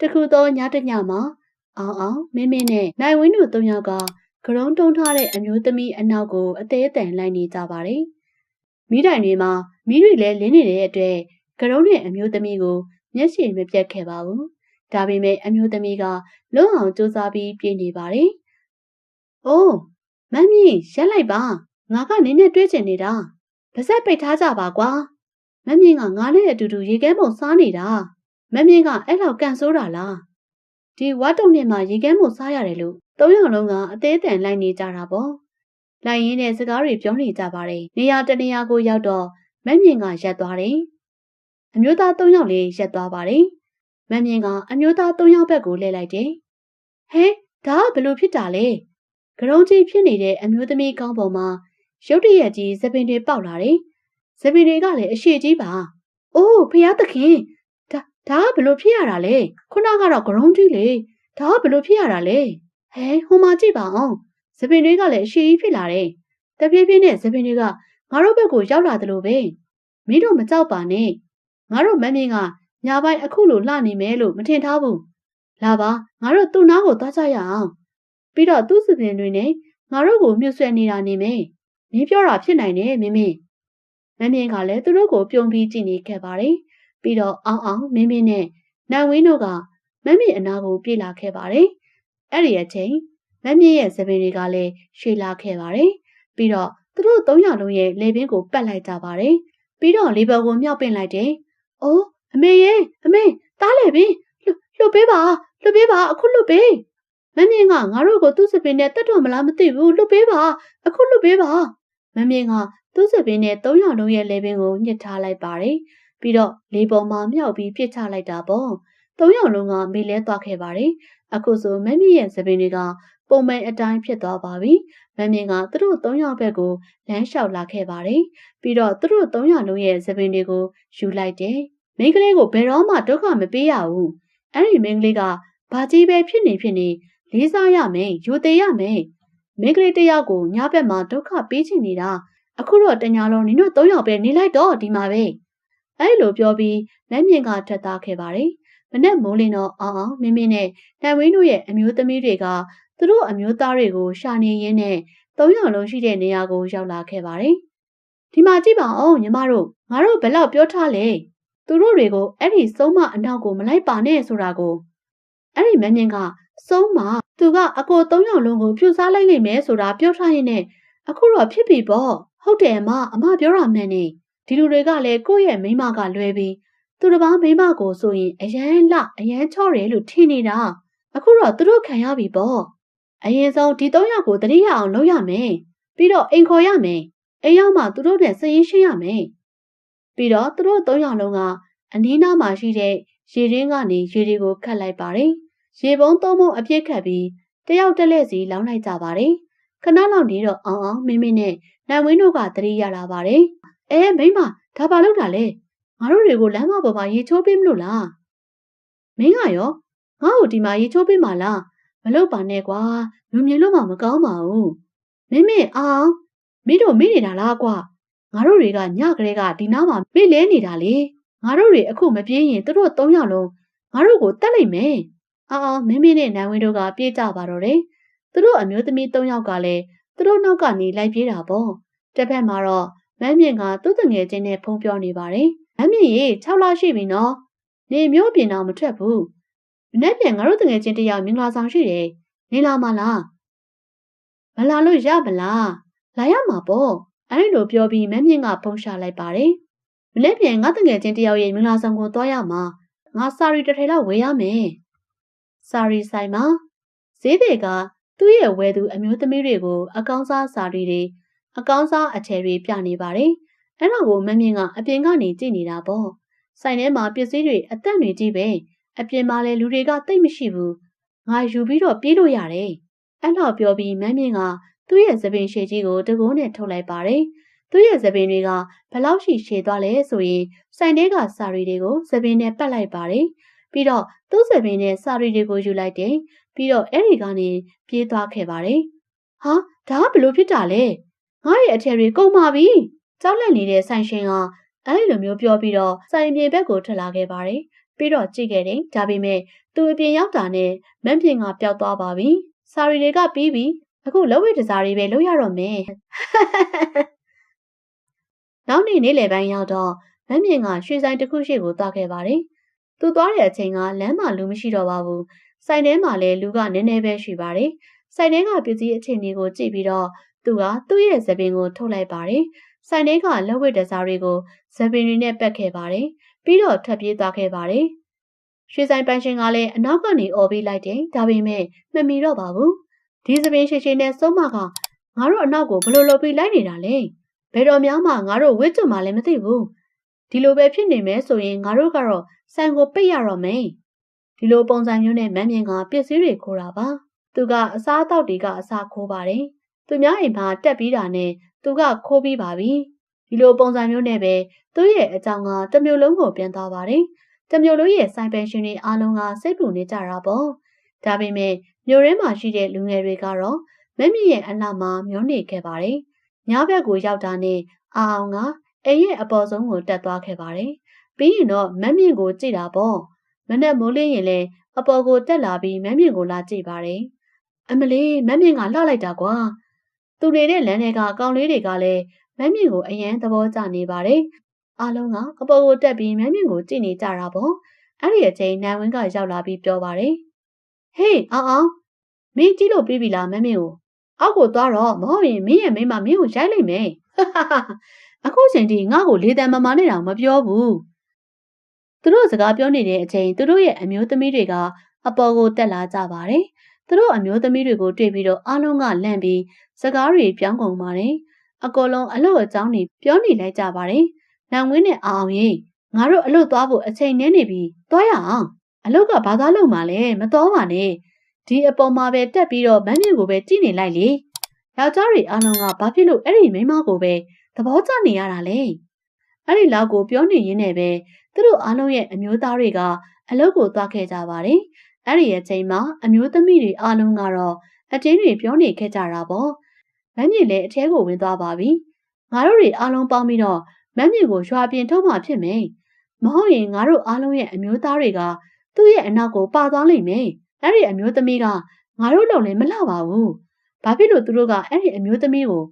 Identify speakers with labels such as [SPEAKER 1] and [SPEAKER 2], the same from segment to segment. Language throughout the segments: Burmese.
[SPEAKER 1] တခုသောညတညမှာအောင်အောင်မင်းမင်းနဲ့နိုင်ဝင်းတို့သုံးယောက်ကကရုံးတုံးထားတဲ့အမျိုးသမီးအနောက်ကိုအသေးအတန်လိုက်နေကြပါတယ်။မိတိုင်တွေမှာမိတွေလည်းလင်းနေတဲ့အတွက်ကရုံးနဲ့အမျိုးသမီးကိုမျက်ရှိမပြတ်ခဲ့ပါဘူး။ဒါပေမဲ့အမျိုးသမီးကလုံအောင်စူးစမ်းပြီးပြေးနေပါတယ်။အိုးမမ်းမြင့်ရက်လိုက်ပါငါကနင်းနဲ့တွေ့ချင်နေတာ။ပါဇက်ပိတ်ထားကြပါကွာ။မမ်းမြင့်ကငါနဲ့အတူတူရေခဲပုံစားနေတာ။ မမ်းမြင့်ကအဲ့လောက်ကန်ဆိုးတာလား။ဒီဝတ်တုံနဲ့မှရေခဲပုံစားရတယ်လို့သုံးယောက်လုံးကအသေးအတန်လိုက်နေကြတာပေါ့။လိုက်ရင်းနဲ့စကားတွေပြောနေကြပါတယ်။နေရာတနေရာကိုရောက်တော့မမ်းမြင့်ကရက်သွားတယ်။အမျိုးသားသုံးယောက်လေးရက်သွားပါတယ်။မမ်းမြင့်ကအမျိုးသားသုံးယောက်ဘက်ကိုလှည့်လိုက်တယ်။ဟဲဒါကဘလို့ဖြစ်တာလဲ။ကရုံးကြီးဖြစ်နေတဲ့အမျိုးသမီးကောင်းပေါ်မှာရုတ်တရက်ကြီးသပင်တွေပေါက်လာတယ်။သပင်တွေကလည်းအရှိကြီးပါ။အိုးဖျားသခင် ဒါဒါကဘလို့ဖြစ်ရတာလဲ။ခုနကတော့ကရုံးကြီးလေ။ဒါကဘလို့ဖြစ်ရတာလဲ။ဟဲဟိုမှာကြည့်ပါအောင်။သပင်တွေကလည်းအရှိကြီးဖြစ်လာတယ်။တပြေးပြေးနဲ့သပင်တွေကငါတို့ဘက်ကိုရောက်လာတယ်လို့ပဲ။မင်းတို့မကြောက်ပါနဲ့။ငါတို့မမင်းကညာပိုင်းအခုလိုလှနေမယ်လို့မထင်ထားဘူး။လာပါငါတို့သူ့နားကိုသွားကြရအောင်။ပြီးတော့သူ့စပင်တွေနဲ့ငါတို့ကိုမြှုပ်ဆွဲနေတာနေမယ်။မင်းပြောတာဖြစ်နိုင်တယ်မင်းမင်း။မမင်းကလည်းသူတို့ကိုပြုံးပြီးကြည့်နေခဲ့ပါတယ်။ ပြီးတော့အောင်အောင်မင်းမင်းနဲ့နိုင်ဝင်းတို့ကမမင်းအနာကိုပြေးလာခဲ့ပါတယ်။အဲ့ဒီအချိန်မမင်းရဲ့စပင်တွေကလည်းရွှေလာခဲ့ပါတယ်။ပြီးတော့သူတို့သုံးယောက်လုံးရဲ့လေပင်ကိုပတ်လိုက်ကြပါတယ်။ပြီးတော့လေဘုံကိုမြောက်ပင့်လိုက်တယ်။အိုးအမေရဲ့အမေတားလေပင်လှလှပေးပါလှပေးပါအခုလှပေးမမြင့်ကငါတို့ကိုသူ့စပင်နဲ့တက်တော်မလားမသိဘူးလှပေးပါအခုလှပေးပါမမြင့်ကသူ့စပင်နဲ့သုံးယောက်လုံးရဲ့လေပင်ကိုညှစ်ထားလိုက်ပါတယ်။ ပြီးတော့လေပေါ်မှာမြောက်ပြီးပြစ်ချလိုက်တာပေါ့။သုံးယောက်လုံးကမေးလဲသွားခဲ့ပါတယ်။အခုဆိုမမြင့်ရဲ့စပင်တွေကပုံမှန်အတိုင်းဖြစ်သွားပါပြီ။မမြင့်ကသူတို့သုံးယောက်ဘက်ကိုလမ်းလျှောက်လာခဲ့ပါတယ်။ပြီးတော့သူတို့သုံးယောက်လုံးရဲ့စပင်တွေကိုယူလိုက်တယ်။မိန်းကလေးကိုဘယ်တော့မှဒုက္ခမပေးရဘူး။အဲ့ဒီမိန်းကလေးကဘာကြီးပဲဖြစ်နေဖြစ်နေလေးစားရမယ်၊ယူသေးရမယ်။မိန်းကလေးတစ်ယောက်ကိုညဘက်မှာဒုက္ခပေးချင်နေတာအခုတော့တညာလုံးနင်တို့သုံးယောက်ပဲနေလိုက်တော့ဒီမှာပဲ။ အဲ့လိုပြောပြီးလက်မြင့်ကထက်သားခဲ့ပါတယ်။မနဲ့မိုးလင်းတော့အောင်အောင်မင်းမင်းနဲ့တန်ဝင်းတို့ရဲ့အမျိုးသမီးတွေကသူတို့အမျိုးသားတွေကိုရှာနေရင်းနဲ့သုံးယောက်လုံးရှိတဲ့နေရာကိုရောက်လာခဲ့ပါတယ်။ဒီမှာကြည့်ပါဦးညီမတို့ငါတို့ဘယ်လောက်ပြောထားလဲ။သူတို့တွေကိုအဲ့ဒီစုံမအနောက်ကိုမလိုက်ပါနဲ့ဆိုတာကိုအဲ့ဒီမင်းမြင့်ကစုံမသူကအကိုသုံးယောက်လုံးကိုဖြူစားလိုက်လိမ့်မယ်ဆိုတာပြောထားရင်းနဲ့အခုတော့ဖြစ်ပြီပေါ့ဟုတ်တယ်အမအမပြောတာမှန်နေ ဒီလူတွေကလည်းကိုယ့်ရဲ့မိန်းမကလွဲပြီးသူတစ်ပါးမိန်းမကိုဆိုရင်အရန်လအရန်ချော့တယ်လို့ထင်နေတာအခုတော့သူတို့ခံရပြီပေါ့အရင်ဆုံးဒီသုံးယောက်ကိုတတိယအောင်လုပ်ရမယ်ပြီးတော့အိမ်ခေါ်ရမယ်အိမ်ရောက်မှသူတို့နဲ့စရင်ရှင်းရမယ်ပြီးတော့သူတို့သုံးယောက်လုံးကအနီးနားမှာရှိတဲ့ရေရင်းကနေရေတွေကိုခတ်လိုက်ပါတယ်ရေပုံးသုံးပုံအပြည့်ခတ်ပြီးတယောက်တက်လက်စီလောင်းလိုက်ကြပါတယ်ခဏလောက်နေတော့အောင်အောင်မင်းမင်းနဲ့နိုင်ဝင်းတို့ကတတိရလာပါတယ် အဲမိမဒါပါလို့တာလဲငါတို့တွေကိုလမ်းမပေါ်မှာရေချိုးပေးမလို့လားမင်းကရောငါ့ကိုဒီမှာရေချိုးပေးမှာလားမလုပ်ပါနဲ့ကွာလူမြင်လို့မှမကောင်းပါဘူးမင်းမင်းအောင်မင်းတို့မိနေတာလားကွာငါတို့တွေကညကလေးကဒီနားမှာမိလဲနေတာလေငါတို့တွေအခုမပြေးရင်သူတို့သုံးယောက်လုံးငါတို့ကိုတတ်လိုက်မယ်အော်အော်မင်းမင်းနဲ့နိုင်ဝင်းတို့ကပြေးကြပါတော့တယ်သူတို့အမျိုးသမီးသုံးယောက်ကလည်းသူတို့နောက်ကနေလိုက်ပြေးတာပေါ့တစ်ဖက်မှာတော့ မမ်းမြင့်ကသူ့တငယ်ချင်းနဲ့ဖုံးပြောနေပါတယ်မမ်းမြင့်ရေ6လရှိပြီနော်နေမျိုးပြင်တော့မထွက်ဘူးမနေ့ပြန်ငါတို့တငယ်ချင်းတယောက်မင်္ဂလာဆောင်ရှိတယ်နေလာမလားမလာလို့ရမလားလာရမှာပေါ့အဲ့လိုပြောပြီးမမ်းမြင့်ကဖုံးရှာလိုက်ပါတယ်မနေ့ပြန်ငါတငယ်ချင်းတယောက်ရဲ့မင်္ဂလာဆောင်ကိုသွားရမှာငါစာရီတစ်ထည်လောက်ဝယ်ရမယ်စာရီဆိုင်မှာဈေးတွေကသူ့ရဲ့ဝယ်သူအမျိုးသမီးတွေကိုအကောင်းစားစာရီတွေ အကောင်းစားအထည်တွေပြနေပါတယ်။အဲ့တော့ကိုမမြင့်ကအပြင်ကနေကြည့်နေတာပေါ့။ဆိုင်ထဲမှာပစ္စည်းတွေအသက်တွေကြီးပဲ။အပြင်မှာလည်းလူတွေကတိတ်မရှိဘူး။ငါယူပြီးတော့ပြေးလို့ရတယ်။အဲ့တော့ပြောပြီးမမြင့်ကသူ့ရဲ့သပင်ရှည်ကြီးကိုတကုန်းနဲ့ထုတ်လိုက်ပါတယ်။သူ့ရဲ့သပင်တွေကဘလောက်ရှိရှည်သွားလဲဆိုရင်ဆိုင်ထဲကစာရီတွေကိုသပင်နဲ့ပတ်လိုက်ပါတယ်။ပြီးတော့သူ့သပင်နဲ့စာရီတွေကိုယူလိုက်တယ်။ပြီးတော့အဲ့ဒီကနေပြေးသွားခဲ့ပါတယ်။ဟာဒါကဘလို့ဖြစ်တာလဲ ငါရဲ့အထည်တွေကုန်ပါပြီ။ကြောက်လန့်နေတဲ့ဆိုင်ရှင်ကအဲ့လိုမျိုးပြောပြီးတော့ဆိုင်ပြင်ဘက်ကိုထွက်လာခဲ့ပါတယ်ပြီးတော့ကြည့်ခဲ့တယ်ဒါပေမဲ့သူအပြင်ရောက်တာနဲ့မန့်ပြင်ကပျောက်သွားပါပြီစာရီတွေကပြီးပြီအခုလက်ဝဲတစားတွေပဲလုပ်ရတော့မယ်နောက်နေ့နေ့လယ်ပိုင်းရောက်တော့မန့်ပြင်ကရွှေဆိုင်တစ်ခုရှိကိုသွားခဲ့ပါတယ်သူသွားတဲ့အချိန်ကလမ်းမှာလူမရှိတော့ပါဘူးဆိုင်ထဲမှာလည်းလူကနည်းနည်းပဲရှိပါတယ်ဆိုင်ထဲကပစ္စည်းအခြေအနေကိုကြည့်ပြီးတော့ သူကသူ့ရဲ့သပင်ကိုထုတ်လိုက်ပါတယ်ဆိုင်ထဲကလက်ဝဲတစားတွေကိုသပင်တွေနဲ့ပက်ခဲ့ပါတယ်ပြီးတော့ထွက်ပြေးသွားခဲ့ပါတယ်ရွှေဆိုင်ပန်းရှင်ကလည်းအနောက်ကနေអော်ပေးလိုက်တယ်ဒါပေမဲ့မမီတော့ပါဘူးဒီသပင်ရှိရှိနဲ့စုံမကငါတို့အနောက်ကိုဘလို့လုပ်ပြီးလိုက်နေတာလဲဘယ်တော်များမှငါတို့ဝစ်ကျွံမှလည်းမသိဘူးဒီလိုပဲဖြစ်နေမယ်ဆိုရင်ငါတို့ကတော့ဆိုင်ကိုပိတ်ရတော့မယ်ဒီလိုပုံစံမျိုးနဲ့မန်းမြင်ကပစ္စည်းတွေခိုးတာပါသူကအစားအသောက်တွေကအစားခိုးပါတယ် သူများအိမ်မှာတက်ပြီးတာနဲ့သူကခိုးပြီးပါပြီဒီလိုပုံစံမျိုးနဲ့ပဲသူ့ရဲ့အကြောင်းကတမျိုးလုံးကိုပြန်သွားပါတယ်တမျိုးလုံးရဲ့ဆိုင်ပန်ရှင်တွေအားလုံးကစိတ်ပူနေကြတာပေါ့ဒါပေမဲ့မြို့ရင်းမှာရှိတဲ့လူငယ်တွေကတော့မမရဲ့အလှမှာမျောနေခဲ့ပါတယ်ညဘက်ကိုရောက်တာနဲ့အာအောင်ကအိမ်ရဲ့အပေါ်ဆုံးကိုတက်သွားခဲ့ပါတယ်ပြီးရင်တော့မမြင့်ကိုကြည့်တာပေါ့မနဲ့မိုးလင်းရင်လည်းအပေါ်ကိုတက်လာပြီးမမြင့်ကိုလာကြည့်ပါတယ်အမလေးမမြင့်ကလှလိုက်တာကွာ သူနေတဲ့လမ်းထဲကကောင်လေးတွေကလည်းမမြင့်ကိုအရန်သဘောကျနေပါတယ်အားလုံးကအပေါ်ကိုတက်ပြီးမမြင့်ကိုကြည့်နေကြတာပေါ့အဲ့ဒီအချိန်နိုင်ဝင်းကရောက်လာပြီးပြောပါတယ်ဟေးအောင်အောင်မင်းကြည့်လို့ပြီးပြီလားမမြင့်ကိုအောက်ကိုသွားတော့မဟုတ်ရင်မင်းရဲ့မိမမင်းကိုရိုက်လိုက်မယ်အခုချိန်ထိငါ့ကိုလေတံမမာနဲ့တောင်မပြောဘူးသူတို့စကားပြောနေတဲ့အချိန်သူတို့ရဲ့အမျိုးသမီးတွေကအပေါ်ကိုတက်လာကြပါတယ်။ သူတို့အမျိုးသမီးတွေကိုတွေ့ပြီးတော့အားလုံးကလန့်ပြီးစကားတွေပြောင်းကုန်ပါတယ်။အကောလုံးအလို့အကြောင်းတွေပြောနေလိုက်ကြပါတယ်။နောင်ဝင်းနဲ့အောင်ရင်ငါတို့အလို့သွားဖို့အချိန်နှင်းနေပြီ။သွားရအောင်။အလို့ကဘာသာလို့မှလဲမတော်ပါနဲ့။ဒီအပေါ်မှာပဲတက်ပြီးတော့မန်းမြင့်ကိုပဲကြည့်နေလိုက်လေ။ယောက်ျားတွေအားလုံးကဘာဖြစ်လို့အဲ့ဒီမိန်းမကိုပဲသဘောကျနေရတာလဲ။အဲ့ဒီလောက်ကိုပြောနေရင်းနဲ့ပဲသူတို့အားလုံးရဲ့အမျိုးသားတွေကအလုပ်ကိုသွားခဲ့ကြပါတယ်။ အဲ့ဒီအချိန်မှာအမျိုးသမီးတွေအားလုံးကတော့အတင်းတွေပြောနေခဲ့ကြတာပေါ့။မမ်းမြေလည်းအထဲကိုဝင်သွားပါပြီ။ငါတို့တွေအားလုံးပေါင်းပြီးတော့မမ်းမြေကိုရွာပြင်ထုတ်မှဖြစ်မယ်။မဟုတ်ရင်ငါတို့အားလုံးရဲ့အမျိုးသားတွေကသူ့ရဲ့အနောက်ကိုပါသွားလိမ့်မယ်။အဲ့ဒီအမျိုးသမီးကငါတို့လုံးလည်းမလှပါဘူး။ဘာဖြစ်လို့သူတို့ကအဲ့ဒီအမျိုးသမီးကို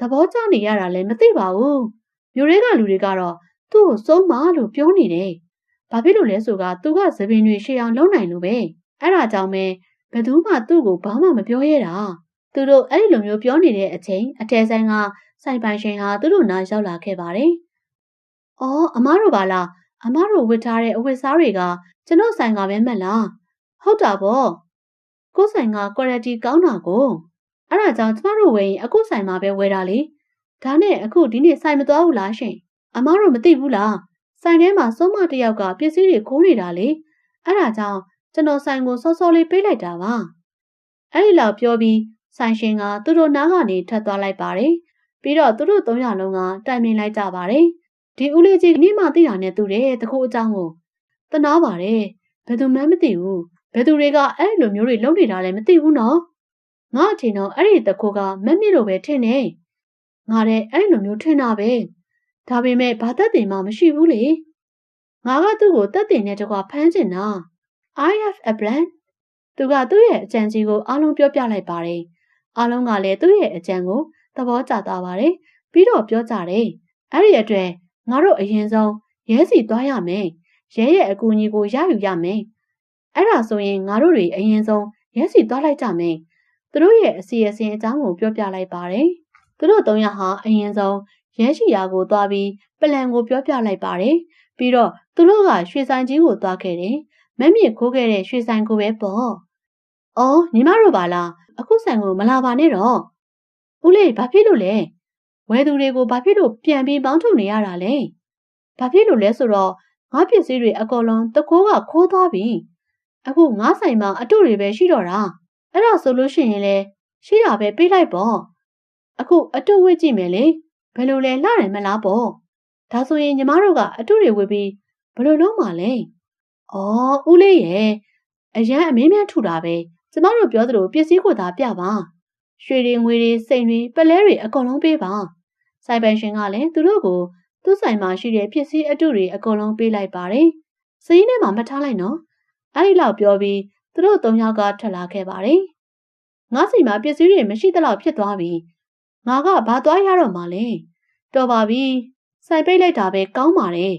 [SPEAKER 1] သဘောကျနေရတာလဲမသိပါဘူး။မျိုးတွေကလူတွေကတော့သူ့ကိုစုံးမလို့ပြောနေတယ်။ဘာဖြစ်လို့လဲဆိုကသူကသပင်တွေရှေ့အောင်လုံးနိုင်လို့ပဲ။ အဲ့ဒါကြောင့်ပဲဘယ်သူမှသူ့ကိုဘာမှမပြောရတာ။သူတို့အဲ့ဒီလိုမျိုးပြောနေတဲ့အချိန်အထဲဆိုင်ကဆိုင်ပိုင်ရှင်ဟာသူတို့နားရောက်လာခဲ့ပါတယ်။အော်အမားတို့ပါလားအမားတို့ဝတ်ထားတဲ့အဝတ်စားတွေကကျွန်တော်ဆိုင်ကပဲမက်လား။ဟုတ်တာပေါ့။ကိုယ်ဆိုင်က quality ကောင်းတာကိုအဲ့ဒါကြောင့်ကျမတို့ဝယ်ရင်အခုဆိုင်မှာပဲဝယ်တာလေ။ဒါနဲ့အခုဒီနေ့ဆိုင်မသွားဘူးလားရှင်။အမားတို့မသိဘူးလားဆိုင်ထဲမှာစုံမတယောက်ကပစ္စည်းတွေခိုးနေတာလေအဲ့ဒါကြောင့် ကျွန်တော်ဆိုင်ကိုစောစောလေးပေးလိုက်တာပါအဲ့ဒီလောက်ပြောပြီးဆိုင်ရှင်ကသူတို့နားကနေထွက်သွားလိုက်ပါတယ်ပြီးတော့သူတို့သုံးရလုံးကတိုင်ပင်လိုက်ကြပါတယ်ဒီဦးလေးကြီးနေ့မှသိတာနဲ့တူတယ်တခုအကြောင်းကိုတနာပါတယ်ဘယ်သူမှမသိဘူးဘယ်သူတွေကအဲ့လိုမျိုးတွေလုပ်နေတာလဲမသိဘူးနော်ငါအထင်တော့အဲ့ဒီတခုကမက်မြင့်လိုပဲထင်နေငါတဲ့အဲ့လိုမျိုးထင်တာပဲဒါပေမဲ့ဘာသက်တင်မှမရှိဘူးလေငါကသူ့ကိုသက်တင်တဲ့တကွာဖမ်းချင်တာ I have a plan သူကသူ့ရဲ့အကြံစီကိုအားလုံးပြောပြလိုက်ပါတယ်အားလုံးကလည်းသူ့ရဲ့အကြံကိုသဘောကျသွားပါတယ်ပြီးတော့ပြောကြတယ်အဲ့ဒီအတွက်ငါတို့အရင်ဆုံးရဲစီသွားရမယ်ရဲရဲ့အကူအညီကိုရယူရမယ်အဲ့ဒါဆိုရင်ငါတို့တွေအရင်ဆုံးရဲစီသွားလိုက်ကြမယ်သူတို့ရဲ့အစီအစဉ်အကြောင်းကိုပြောပြလိုက်ပါတယ်သူတို့သုံးယောက်ဟာအရင်ဆုံးရဲရှိရာကိုသွားပြီးပလန်ကိုပြောပြလိုက်ပါတယ်။ပြီးတော့သူတို့ကရွှေဆိုင်ကြီးကိုသွားခဲ့တယ်။ မက်မြင့်ခိုးခဲ့တဲ့ရွှေဆိုင်ကိုပဲပေါ့။အော်ညီမတို့ပါလားအခုဆိုင်ကိုမလာပါနဲ့တော့။ဦးလေးဘာဖြစ်လို့လဲ။ဝယ်သူတွေကိုဘာဖြစ်လို့ပြန်ပြီးပေါင်းထုတ်နေရတာလဲ။ဘာဖြစ်လို့လဲဆိုတော့ငါပစ္စည်းတွေအကုန်လုံးတကိုးကခိုးသွားပြီ။အခုငါဆိုင်မှာအတုတွေပဲရှိတော့တာ။အဲ့ဒါဆိုလို့ရှိရင်လေရှိတာပဲပေးလိုက်ပေါ့။အခုအတုဝစ်ကြည့်မယ်လေ။ဘယ်လိုလဲလှတယ်မလားပေါ့ဒါဆိုရင်ညီမတို့ကအတုတွေဝေပြီးဘယ်လိုလုပ်မှာလဲ အော်ဦးလေးရဲ့အရန်အမင်းများထူတာပဲကျမတို့ပြောသလိုပစ္စည်းကိုသာပြပါရွှေတွေငွေတွေစိန်တွေပလဲတွေအကုန်လုံးပေးပါစိုက်ပိုင်ရှင်ကလည်းသူတို့ကိုသူ့ဆိုင်မှာရှိတဲ့ပစ္စည်းအတုတွေအကုန်လုံးပေးလိုက်ပါတယ်စရင်းထဲမှာမှတ်ထားလိုက်နော်အဲ့ဒီလောက်ပြောပြီးသူတို့သုံးယောက်ကထွက်လာခဲ့ပါတယ်ငါစီမှာပစ္စည်းတွေမရှိသလောက်ဖြစ်သွားပြီငါကဘာသွားရတော့မှလဲတော်ပါပြီစိုက်ပိတ်လိုက်တာပဲကောင်းပါတယ်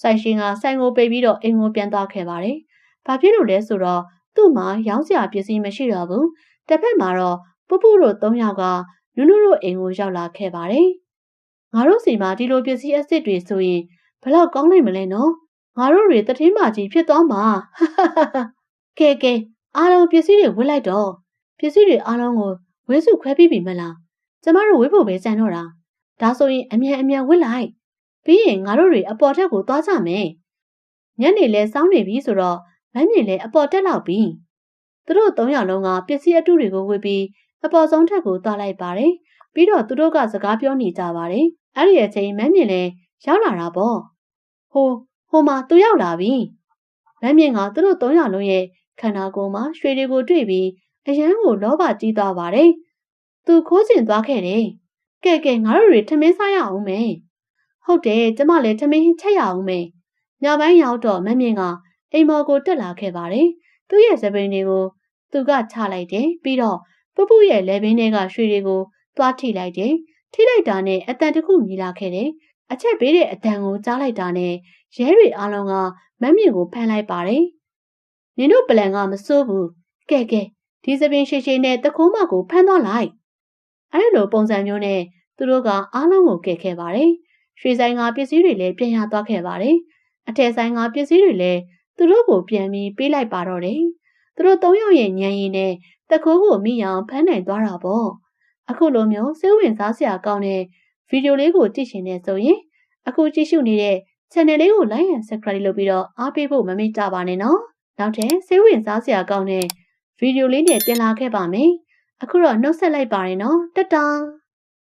[SPEAKER 1] ဆိုင်ရှင်ကဆိုင်ကိုပိတ်ပြီးတော့အိမ်ကိုပြန်သွားခဲ့ပါတယ်ဘာဖြစ်လို့လဲဆိုတော့သူ့မှာရောင်းစရာပစ္စည်းမရှိတော့ဘူးတစ်ဖက်မှာတော့ပူပူတို့သုံးယောက်ကနုနုတို့အိမ်ကိုရောက်လာခဲ့ပါတယ်ငါတို့စီမှာဒီလိုပစ္စည်းအစ်စ်တွေဆိုရင်ဘယ်လောက်ကောင်းနိုင်မလဲနော်ငါတို့တွေတထင်းမာကြီးဖြစ်သွားမှာကဲကဲအားလုံးပစ္စည်းတွေဝစ်လိုက်တော့ပစ္စည်းတွေအားလုံးကိုဝဲစုခွဲပြီးပြီမလားကျမတို့ဝေးဖို့ပဲကြံတော့တာဒါဆိုရင်အမြန်အမြန်ဝစ်လိုက် ပြီးရင်ငါတို့တွေအပေါ်ထက်ကိုသွားကြမယ်ညနေလဲစောင်းနေပြီဆိုတော့မမ်းမြင်လဲအပေါ်တက်လောက်ပြီသူတို့သုံးယောက်လုံးကပစ္စည်းအတုတွေကိုဝစ်ပြီးအပေါ်ဆုံးထက်ကိုသွားလိုက်ပါတယ်ပြီးတော့သူတို့ကစကားပြောနေကြပါတယ်အဲ့ဒီအချိန်မမ်းမြင်လဲရောက်လာတာပေါ့ဟိုဟိုမှာသူရောက်လာပြီမမ်းမြင်ကသူတို့သုံးယောက်လုံးရဲ့ခန္ဓာကိုယ်မှာရွှေတွေကိုတွေ့ပြီးအရန်ကိုလောဘကြီးသွားပါတယ်သူခိုးကျင်သွားခဲ့တယ်ကဲကဲငါတို့တွေထမင်းစားရအောင်မယ် ဟုတ်တယ်ကျမလည်းထမင်းချက်ရအောင်မယ်ညပိုင်းရောက်တော့မမြင့်ကအိမ်မော်ကိုတက်လာခဲ့ပါတယ်သူ့ရဲ့စပင်းတွေကိုသူကချလိုက်တယ်ပြီးတော့ပပရဲ့လက်ဘင်းတွေကရွှေတွေကိုသွားထိလိုက်တယ်ထိလိုက်တာနဲ့အတန်တခုမြည်လာခဲ့တယ်အချက်ပေးတဲ့အတန်ကိုကြားလိုက်တာနဲ့ရဲတွေအားလုံးကမမြင့်ကိုဖမ်းလိုက်ပါတယ်နင်တို့ပလန်ကမစိုးဘူးကဲကဲဒီစပင်းရှိရှိနဲ့တခိုးမကိုဖမ်းသွားလိုက်အဲ့လိုပုံစံမျိုးနဲ့သူတို့ကအားလုံးကိုကဲခဲ့ပါတယ် ရွှေဆိုင်ကပစ္စည်းတွေလည်းပြန်ရသွားခဲ့ပါတယ်အထက်ဆိုင်ကပစ္စည်းတွေလည်းသူတို့ကိုပြန်ပြီးပေးလိုက်ပါတော့တယ်သူတို့သုံးယောက်ရဲ့ညံရည်နဲ့တခိုးကိုမိအောင်ဖမ်းနိုင်သွားတာပေါ့အခုလိုမျိုးစိတ်ဝင်စားစရာကောင်းတဲ့ဗီဒီယိုလေးကိုကြည့်ရှင်နေဆိုရင်အခုကြည့်ရှုနေတဲ့ channel လေးကို like and subscribe လုပ်ပြီးတော့အားပေးဖို့မမေ့ကြပါနဲ့နော်နောက်ထပ်စိတ်ဝင်စားစရာကောင်းတဲ့ဗီဒီယိုလေးနဲ့တင်လာခဲ့ပါမယ်အခုတော့နှုတ်ဆက်လိုက်ပါရနော်တတ